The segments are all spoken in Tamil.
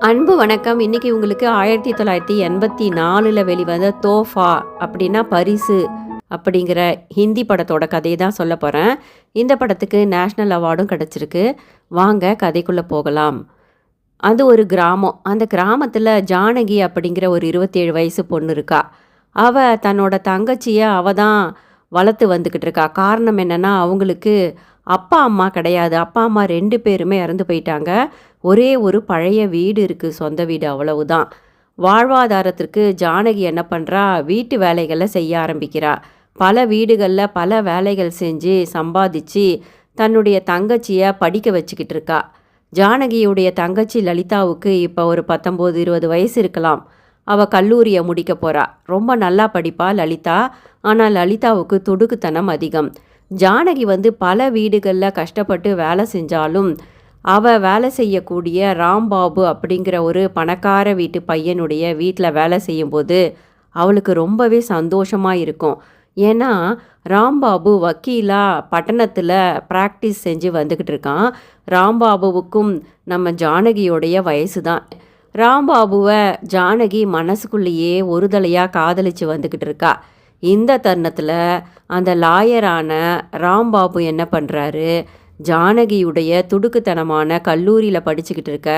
அன்பு வணக்கம். இன்னைக்கு உங்களுக்கு ஆயிரத்தி தொள்ளாயிரத்தி எண்பத்தி நாலில் வெளிவந்த தோஃபா அப்படின்னா பரிசு அப்படிங்கிற ஹிந்தி படத்தோட கதையை தான் சொல்ல போகிறேன் இந்த படத்துக்கு நேஷ்னல் அவார்டும் கிடச்சிருக்கு. வாங்க கதைக்குள்ளே போகலாம். அது ஒரு கிராமம். அந்த கிராமத்தில் ஜானகி அப்படிங்கிற ஒரு இருபத்தேழு வயசு பொண்ணு இருக்கா. அவள் தன்னோட தங்கச்சியை அவ தான் வளர்த்து வந்துக்கிட்டு இருக்கா. காரணம் என்னென்னா அவங்களுக்கு அப்பா அம்மா கிடையாது. அப்பா அம்மா ரெண்டு பேருமே இறந்து போயிட்டாங்க. ஒரே ஒரு பழைய வீடு இருக்குது சொந்த வீடு அவ்வளவுதான். வாழ்வாதாரத்திற்கு ஜானகி என்ன பண்ணுறா வீட்டு வேலைகளை செய்ய ஆரம்பிக்கிறா. பல வீடுகளில் பல வேலைகள் செஞ்சு சம்பாதிச்சு தன்னுடைய தங்கச்சியை படிக்க வச்சுக்கிட்டு இருக்கா. ஜானகியுடைய தங்கச்சி லலிதாவுக்கு இப்போ ஒரு பத்தொம்போது இருபது வயசு இருக்கலாம். அவள் கல்லூரியை முடிக்க போகிறா ரொம்ப நல்லா படிப்பா லலிதா. ஆனால் லலிதாவுக்கு துடுக்குத்தனம் அதிகம். ஜானகி வந்து பல வீடுகளில் கஷ்டப்பட்டு வேலை செஞ்சாலும் அவ வேலை செய்யக்கூடிய ராம்பாபு அப்படிங்கிற ஒரு பணக்கார வீட்டு பையனுடைய வீட்டில் வேலை செய்யும்போது அவளுக்கு ரொம்பவே சந்தோஷமாக இருக்கும். ஏன்னா ராம்பாபு வக்கீலாக பட்டணத்தில் ப்ராக்டிஸ் செஞ்சு வந்துக்கிட்டு இருக்கான். ராம்பாபுவுக்கும் நம்ம ஜானகியோடைய வயசு தான் ராம்பாபுவை ஜானகி மனசுக்குள்ளேயே ஒருதலையாக காதலிச்சு வந்துக்கிட்டு இருக்கா. இந்த தருணத்தில் அந்த லாயரான ராம்பாபு என்ன பண்ணுறாரு ஜானகியுடைய துடுக்குத்தனமான கல்லூரியில் படிச்சுக்கிட்டு இருக்க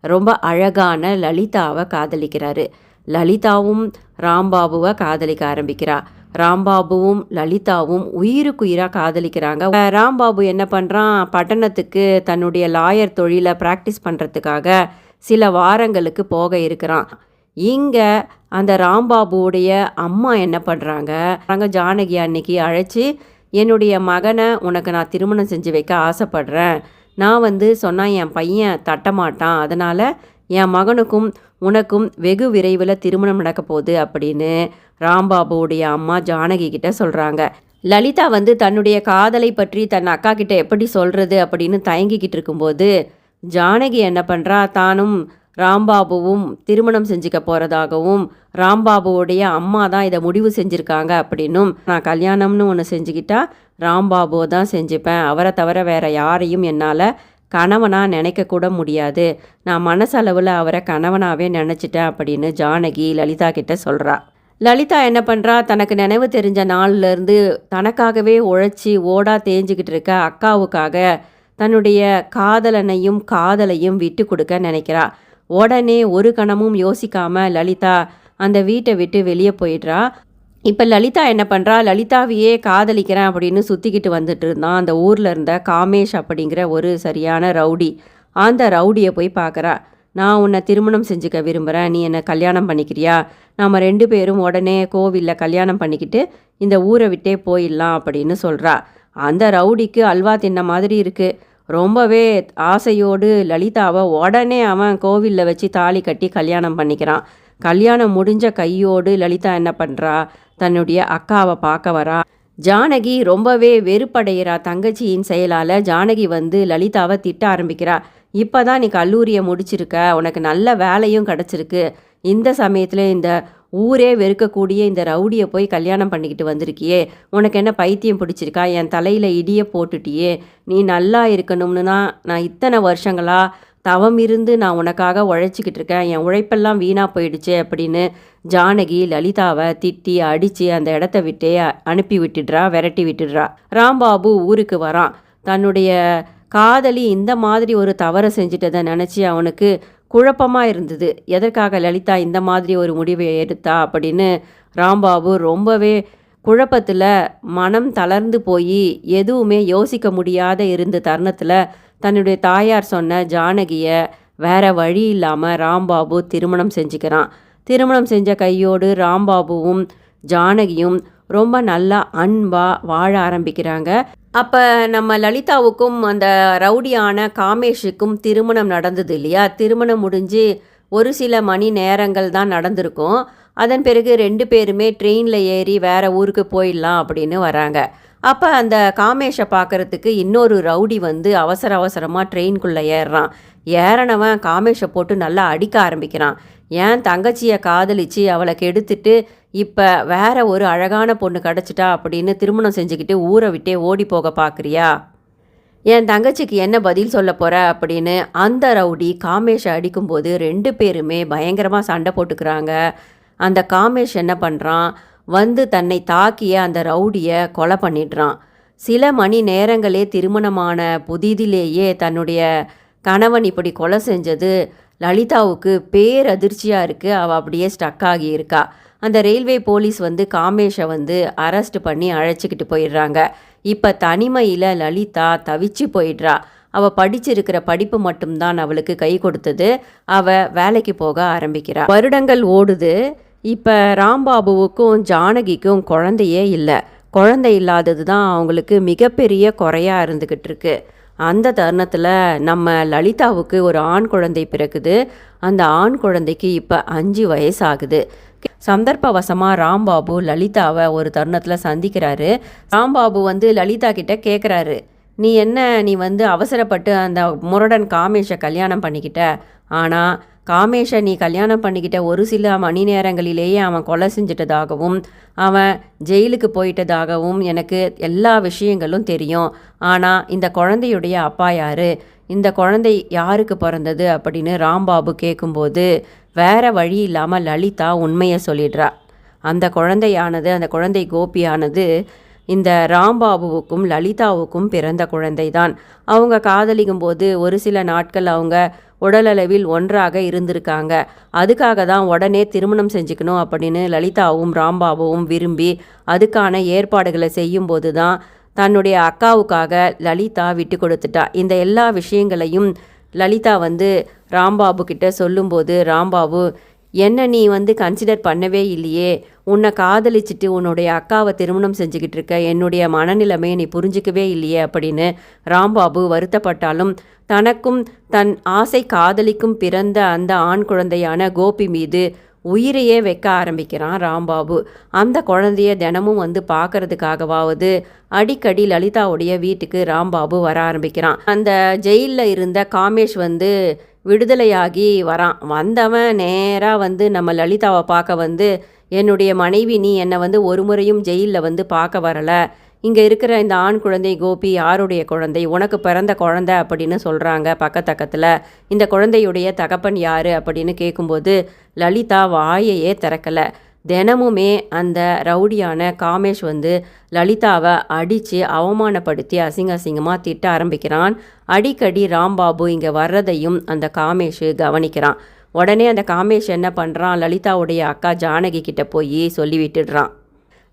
ரொம்ப அழகான லலிதாவை காதலிக்கிறாரு. லலிதாவும் ராம்பாபுவை காதலிக்க ஆரம்பிக்கிறா. ராம்பாபுவும் லலிதாவும் உயிருக்குயிராக காதலிக்கிறாங்க. ராம்பாபு என்ன பண்ணுறான் பட்டணத்துக்கு தன்னுடைய லாயர் தொழிலை ப்ராக்டிஸ் பண்ணுறதுக்காக சில வாரங்களுக்கு போக இருக்கிறான். இங்கே அந்த ராம்பாபுவுடைய அம்மா என்ன பண்ணுறாங்க ஜானகி அன்னைக்கு அழைச்சி என்னுடைய மகனை உனக்கு நான் திருமணம் செஞ்சு வைக்க ஆசைப்படுறேன். நான் வந்து சொன்னால் என் பையன் தட்டமாட்டான். அதனால் என் மகனுக்கும் உனக்கும் வெகு விரைவில் திருமணம் நடக்க போகுது அப்படின்னு ராம்பாபுவுடைய அம்மா ஜானகி கிட்ட சொல்கிறாங்க லலிதா வந்து தன்னுடைய காதலை பற்றி தன் அக்கா கிட்ட எப்படி சொல்கிறது அப்படின்னு தயங்கிக்கிட்டு இருக்கும்போது ஜானகி என்ன பண்ணுறா தானும் ராம்பாபுவும் திருமணம் செஞ்சுக்க போகிறதாகவும் ராம்பாபுவோடைய அம்மா தான் இதை முடிவு செஞ்சுருக்காங்க அப்படின்னும் நான் கல்யாணம்னு ஒன்று செஞ்சுக்கிட்டா ராம்பாபுவை தான் செஞ்சுப்பேன். அவரை தவிர வேறு யாரையும் என்னால் கணவனாக நினைக்கக்கூட முடியாது. நான் மனசளவில் அவரை கணவனாகவே நினச்சிட்டேன் அப்படின்னு ஜானகி லலிதா கிட்டே சொல்கிறா லலிதா என்ன பண்ணுறா தனக்கு நினைவு தெரிஞ்ச நாள்லேருந்து தனக்காகவே உழைச்சி ஓடா தேஞ்சிக்கிட்டு இருக்க அக்காவுக்காக தன்னுடைய காதலனையும் காதலையும் விட்டு கொடுக்க நினைக்கிறா. உடனே ஒரு கணமும் யோசிக்காம லலிதா அந்த வீட்டை விட்டு வெளியே போயிடுறா. இப்போ லலிதா என்ன பண்ணுறா லலிதாவையே காதலிக்கிறேன் அப்படின்னு சுற்றிக்கிட்டு வந்துட்டு இருந்தான் அந்த ஊரில் இருந்த காமேஷ் அப்படிங்கிற ஒரு சரியான ரவுடி. அந்த ரவுடியை போய் பார்க்குறா நான் உன்னை திருமணம் செஞ்சுக்க விரும்புகிறேன் நீ என்னை கல்யாணம் பண்ணிக்கிறியா? நாம் ரெண்டு பேரும் உடனே கோவிலில் கல்யாணம் பண்ணிக்கிட்டு இந்த ஊரை விட்டே போயிடலாம் அப்படின்னு சொல்கிறா அந்த ரவுடிக்கு அல்வா தின்ன மாதிரி இருக்குது ரொம்பவே ஆசையோடு லலிதாவை உடனே அவன் கோவிலில் வச்சு தாலி கட்டி கல்யாணம் பண்ணிக்கிறான். கல்யாணம் முடிஞ்ச கையோடு லலிதா என்ன பண்ணுறா தன்னுடைய அக்காவை பார்க்க வரா. ஜானகி ரொம்பவே வெறுப்படைகிறா தங்கச்சியின் செயலால். ஜானகி வந்து லலிதாவை திட்ட ஆரம்பிக்கிறா. இப்போ தான் நீ கல்லூரியை முடிச்சிருக்க. உனக்கு நல்ல வேலையும் கிடச்சிருக்கு. இந்த சமயத்தில் இந்த ஊரே வெறுக்கக்கூடிய இந்த ரவுடியை போய் கல்யாணம் பண்ணிக்கிட்டு வந்திருக்கியே. உனக்கு என்ன பைத்தியம் பிடிச்சிருக்கா? என் தலையில் இடியை போட்டுட்டியே. நீ நல்லா இருக்கணும்னு தான் நான் இத்தனை வருஷங்களா தவம் இருந்து நான் உனக்காக உழைச்சிக்கிட்டு இருக்கேன். என் உழைப்பெல்லாம் வீணாக போயிடுச்சு அப்படின்னு ஜானகி லலிதாவை திட்டி அடித்து அந்த இடத்த விட்டே அனுப்பி விட்டுடுறா விரட்டி விட்டுடுறா. ராம்பாபு ஊருக்கு வரான். தன்னுடைய காதலி இந்த மாதிரி ஒரு தவறை செஞ்சிட்டதை நினச்சி அவனுக்கு குழப்பமாக இருந்தது. எதற்காக லலிதா இந்த மாதிரி ஒரு முடிவை எடுத்தா? அப்படின்னு ராம்பாபு ரொம்பவே குழப்பத்தில் மனம் தளர்ந்து போய் எதுவுமே யோசிக்க முடியாத இருந்த தருணத்தில் தன்னுடைய தாயார் சொன்ன ஜானகியை வேற வழி இல்லாமல் ராம்பாபு திருமணம் செஞ்சுக்கிறான். திருமணம் செஞ்ச கையோடு ராம்பாபுவும் ஜானகியும் ரொம்ப நல்லா அன்பாக வாழ ஆரம்பிக்கிறாங்க. அப்போ நம்ம லலிதாவுக்கும் அந்த ரவுடியான காமேஷுக்கும் திருமணம் நடந்தது இல்லையா? திருமணம் முடிஞ்சு ஒரு சில மணி நேரங்கள் தான் நடந்திருக்கும். அதன் பிறகு ரெண்டு பேருமே ட்ரெயினில் ஏறி வேற ஊருக்கு போயிடலாம் அப்படின்னு வராங்க. அப்போ அந்த காமேஷை பார்க்கறதுக்கு இன்னொரு ரவுடி வந்து அவசர அவசரமாக ட்ரெயின்குள்ளே ஏறுறான். ஏறனவன் காமேஷை போட்டு நல்லா அடிக்க ஆரம்பிக்கிறான். ஏன் தங்கச்சியை காதலிச்சு அவளை கெடுத்துட்டு இப்போ வேற ஒரு அழகான பொண்ணு கிடச்சிட்டா அப்படின்னு திருமணம் செஞ்சுக்கிட்டு ஊரை விட்டே ஓடி போக பார்க்குறியா என் தங்கச்சிக்கு என்ன பதில் சொல்ல போகிற அப்படின்னு அந்த ரவுடி காமேஷை அடிக்கும்போது ரெண்டு பேருமே பயங்கரமாக சண்டை போட்டுக்கிறாங்க. அந்த காமேஷ் என்ன பண்ணுறான் வந்து தன்னை தாக்கிய அந்த ரவுடியை கொலை பண்ணிடுறான். சில மணி நேரங்களே திருமணமான புதிதிலேயே தன்னுடைய கணவன் இப்படி கொலை செஞ்சது. லலிதாவுக்கு பேரதிர்ச்சியாக இருக்குது அவள் அப்படியே ஸ்டக் ஆகியிருக்காள் அந்த ரயில்வே போலீஸ் வந்து காமேஷை வந்து அரெஸ்ட் பண்ணி அழைச்சிக்கிட்டு போயிடுறாங்க. இப்போ தனிமையில் லலிதா தவிச்சு போயிடுறா. அவள் படிச்சிருக்கிற படிப்பு மட்டும்தான் அவளுக்கு கை கொடுத்தது. அவள் வேலைக்கு போக ஆரம்பிக்கிறாள் வருடங்கள் ஓடுது. இப்போ ராம்பாபுவுக்கும் ஜானகிக்கும் குழந்தையே இல்லை. குழந்தை இல்லாதது தான் அவங்களுக்கு மிகப்பெரிய குறையாக இருந்துக்கிட்டு இருக்கு. அந்த தருணத்தில் நம்ம லலிதாவுக்கு ஒரு ஆண் குழந்தை பிறக்குது. அந்த ஆண் குழந்தைக்கு இப்போ அஞ்சு வயசாகுது. சந்தர்ப்பவசமாக ராம்பாபு லலிதாவை ஒரு தருணத்தில் சந்திக்கிறாரு. ராம்பாபு வந்து லலிதா கிட்ட கேட்குறாரு நீ என்ன நீ வந்து அவசரப்பட்டு அந்த முரடன் காமேஷை கல்யாணம் பண்ணிக்கிட்ட? ஆனால் காமேஷை நீ கல்யாணம் பண்ணிக்கிட்ட ஒரு சில மணி நேரங்களிலேயே அவன் கொலை செஞ்சிட்டதாகவும் அவன் ஜெயிலுக்கு போயிட்டதாகவும் எனக்கு எல்லா விஷயங்களும் தெரியும். ஆனால் இந்த குழந்தையுடைய அப்பா யார்? இந்த குழந்தை யாருக்கு பிறந்தது? அப்படின்னு ராம்பாபு கேட்கும்போது வேற வழி இல்லாமல் லலிதா உண்மையை சொல்லிடுறா. அந்த குழந்தையானது அந்த குழந்தை கோபியானது இந்த ராம்பாபுவுக்கும் லலிதாவுக்கும் பிறந்த குழந்தை தான் அவங்க காதலிக்கும் போது ஒரு சில நாட்கள் அவங்க உடலளவில் ஒன்றாக இருந்திருக்காங்க. அதுக்காக தான் உடனே திருமணம் செஞ்சுக்கணும் அப்படின்னு லலிதாவும் ராம்பாபுவும் விரும்பி அதுக்கான ஏற்பாடுகளை செய்யும்போது தான் தன்னுடைய அக்காவுக்காக லலிதா விட்டு கொடுத்துட்டா. இந்த எல்லா விஷயங்களையும் லலிதா வந்து ராம்பாபு கிட்ட சொல்லும்போது ராம்பாபு என்ன நீ வந்து கன்சிடர் பண்ணவே இல்லையே? உன்னை காதலிச்சிட்டு உன்னுடைய அக்காவை திருமணம் செஞ்சுக்கிட்டு இருக்க என்னுடைய மனநிலைமையை நீ புரிஞ்சிக்கவே இல்லையே? அப்படின்னு ராம்பாபு வருத்தப்பட்டாலும் தனக்கும் தன் ஆசை காதலிக்கும் பிறந்த அந்த ஆண் குழந்தையான கோபி மீது உயிரையே வைக்க ஆரம்பிக்கிறான் ராம்பாபு. அந்த குழந்தைய தினமும் வந்து பார்க்கறதுக்காகவாவது அடிக்கடி லலிதாவுடைய வீட்டுக்கு ராம்பாபு வர ஆரம்பிக்கிறான். அந்த ஜெயிலில் இருந்த காமேஷ் வந்து விடுதலையாகி வரான். வந்தவன் நேராக வந்து நம்ம லலிதாவை பார்க்க வந்து என்னுடைய மனைவி நீ என்னை வந்து ஒரு முறையும் ஜெயிலில் வந்து பார்க்க வரலை. இங்கே இருக்கிற இந்த ஆண் குழந்தை கோபி யாருடைய குழந்தை? உனக்கு பிறந்த குழந்தை அப்படின்னு சொல்கிறாங்க பக்கத்தக்கத்தில் இந்த குழந்தையுடைய தகப்பன் யார் அப்படின்னு கேட்கும்போது லலிதா வாயையே திறக்கலை. தினமுமே அந்த ரவுடியான காமேஷ் வந்து லலிதாவை அடித்து அவமானப்படுத்தி அசிங்க அசிங்கமாக திட்ட ஆரம்பிக்கிறான். அடிக்கடி ராம்பாபு இங்கே வர்றதையும் அந்த காமேஷ் கவனிக்கிறான். உடனே அந்த காமேஷ் என்ன பண்ணுறான் லலிதாவுடைய அக்கா ஜானகி கிட்ட போய் சொல்லி விட்டுடுறான்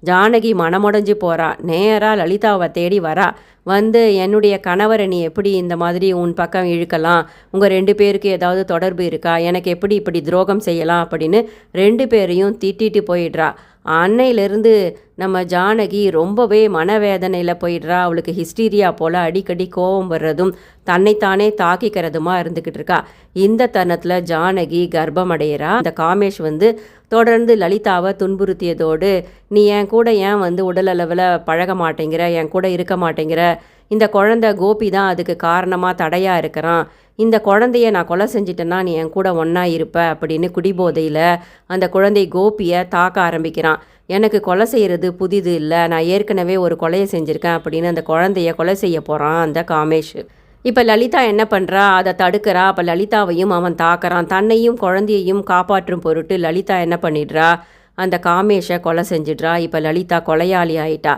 ஜானகி மனமுடைஞ்சு போகிறா நேராக லலிதாவை தேடி வரா. வந்து என்னுடைய கணவரை நீ எப்படி இந்த மாதிரி உன் பக்கம் இழுக்கலாம்? உங்கள் ரெண்டு பேருக்கு ஏதாவது தொடர்பு இருக்கா? எனக்கு எப்படி இப்படி துரோகம் செய்யலாம்? அப்படின்னு ரெண்டு பேரையும் திட்டிட்டு போயிடுறா. அன்னையிலேருந்து நம்ம ஜானகி ரொம்பவே மனவேதனையில் போயிடுறா. அவளுக்கு ஹிஸ்டீரியா போல் அடிக்கடி கோபம் வர்றதும் தன்னைத்தானே தாக்கிக்கிறதுமா இருந்துக்கிட்டு இருக்கா. இந்த தருணத்தில் ஜானகி கர்ப்பம் அடையிறா. அந்த காமேஷ் வந்து தொடர்ந்து லலிதாவை துன்புறுத்தியதோடு நீ என் கூட ஏன் வந்து உடல் அளவில் பழக மாட்டேங்கிற? என் கூட இருக்க மாட்டேங்கிற? இந்த குழந்தை கோபி தான் அதுக்கு காரணமாக தடையாக இருக்கிறான். இந்த குழந்தைய நான் கொலை செஞ்சிட்டேன்னா நீ என் கூட ஒன்றா இருப்ப அப்படின்னு குடிபோதையில் அந்த குழந்தை கோபியை தாக்க ஆரம்பிக்கிறான். எனக்கு கொலை செய்கிறது புதிது இல்லை. நான் ஏற்கனவே ஒரு கொலையை செஞ்சுருக்கேன் அப்படின்னு அந்த குழந்தைய கொலை செய்ய போகிறான் அந்த காமேஷ். இப்போ லலிதா என்ன பண்ணுறா அதை தடுக்கிறா? அப்போ லலிதாவையும் அவன் தாக்குறான். தன்னையும் குழந்தையையும் காப்பாற்றும் பொருட்டு லலிதா என்ன பண்ணிடுறா? அந்த காமேஷை கொலை செஞ்சிடுறா. இப்போ லலிதா கொலையாளி ஆயிட்டா.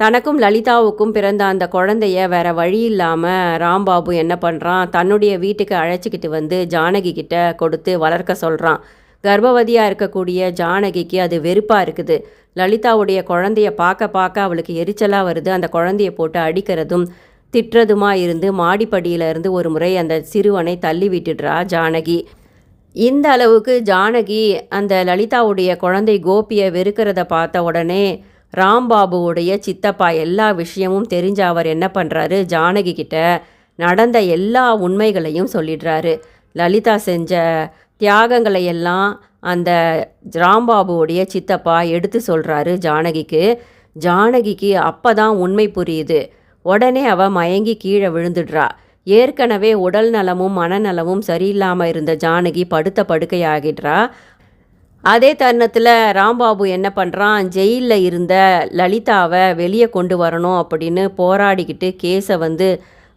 தனக்கும் லலிதாவுக்கும் பிறந்த அந்த குழந்தைய வேற வழி இல்லாமல் ராம்பாபு என்ன பண்ணுறான் தன்னுடைய வீட்டுக்கு அழைச்சிக்கிட்டு வந்து ஜானகி கிட்ட கொடுத்து வளர்க்க சொல்கிறான் கர்ப்பவதியாக இருக்கக்கூடிய ஜானகிக்கு அது வெறுப்பாக இருக்குது. லலிதாவுடைய குழந்தைய பார்க்க பார்க்க அவளுக்கு எரிச்சலாக வருது. அந்த குழந்தைய போட்டு அடிக்கிறதும் திட்டுறதுமா இருந்து மாடிப்படியிலிருந்து ஒரு முறை அந்த சிறுவனை தள்ளி விட்டுடுறா ஜானகி. இந்த அளவுக்கு ஜானகி அந்த லலிதாவுடைய குழந்தை கோபியை வெறுக்கிறத பார்த்த உடனே ராம்பாபுவுடைய சித்தப்பா எல்லா விஷயமும் தெரிஞ்ச அவர் என்ன பண்ணுறாரு ஜானகி கிட்ட நடந்த எல்லா உண்மைகளையும் சொல்லிடுறாரு. லலிதா செஞ்ச தியாகங்களை எல்லாம் அந்த ராம்பாபுவுடைய சித்தப்பா எடுத்து சொல்கிறாரு ஜானகிக்கு. ஜானகிக்கு அப்போ தான் உண்மை புரியுது. உடனே அவ மயங்கி கீழே விழுந்துடுறா. ஏற்கனவே உடல் நலமும் மனநலமும் சரியில்லாமல் இருந்த ஜானகி படுத்த படுக்கையாகிடுறா. அதே தருணத்தில் ராம்பாபு என்ன பண்ணுறான் ஜெயிலில் இருந்த லலிதாவை வெளியே கொண்டு வரணும் அப்படின்னு போராடிக்கிட்டு கேஸை வந்து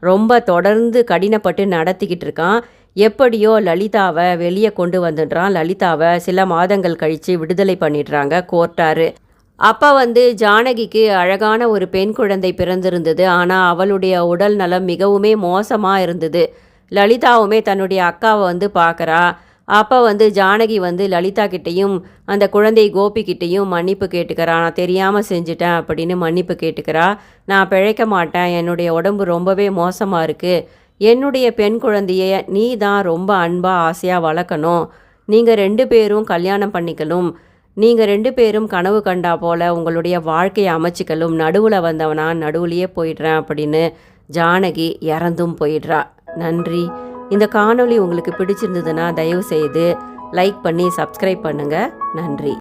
ரொம்ப தொடர்ந்து கடினப்பட்டு நடத்திக்கிட்டு இருக்கான். எப்படியோ லலிதாவை வெளியே கொண்டு வந்துடுறான். லலிதாவை சில மாதங்கள் கழித்து விடுதலை பண்ணிடுறாங்க கோர்ட்டாரு. அப்போ வந்து ஜானகிக்கு அழகான ஒரு பெண் குழந்தை பிறந்திருந்தது. ஆனால் அவளுடைய உடல் நலம் மிகவுமே மோசமாக இருந்தது. லலிதாவுமே தன்னுடைய அக்காவை வந்து பார்க்குறா அப்போ வந்து ஜானகி வந்து லலிதா கிட்டேயும் அந்த குழந்தை கோபிக்கிட்டேயும் மன்னிப்பு கேட்டுக்கிறா. நான் தெரியாமல் செஞ்சுட்டேன் அப்படின்னு மன்னிப்பு கேட்டுக்கிறா. நான் பிழைக்க மாட்டேன். என்னுடைய உடம்பு ரொம்பவே மோசமாக இருக்குது என்னுடைய பெண் குழந்தைய நீ தான் ரொம்ப அன்பாக ஆசையாக வளர்க்கணும். நீங்கள் ரெண்டு பேரும் கல்யாணம் பண்ணிக்கணும் நீங்கள் ரெண்டு பேரும் கனவு கண்டா போல் உங்களுடைய வாழ்க்கையை அமைச்சிக்கலும். நடுவில் வந்தவனா நடுவுலையே போயிடுறேன் அப்படின்னு ஜானகி இறந்தும் போயிடுறா. நன்றி. இந்த காணொளி உங்களுக்கு பிடிச்சிருந்ததுன்னா தயவு செய்து லைக் பண்ணி சப்ஸ்கிரைப் பண்ணுங்கள் நன்றி.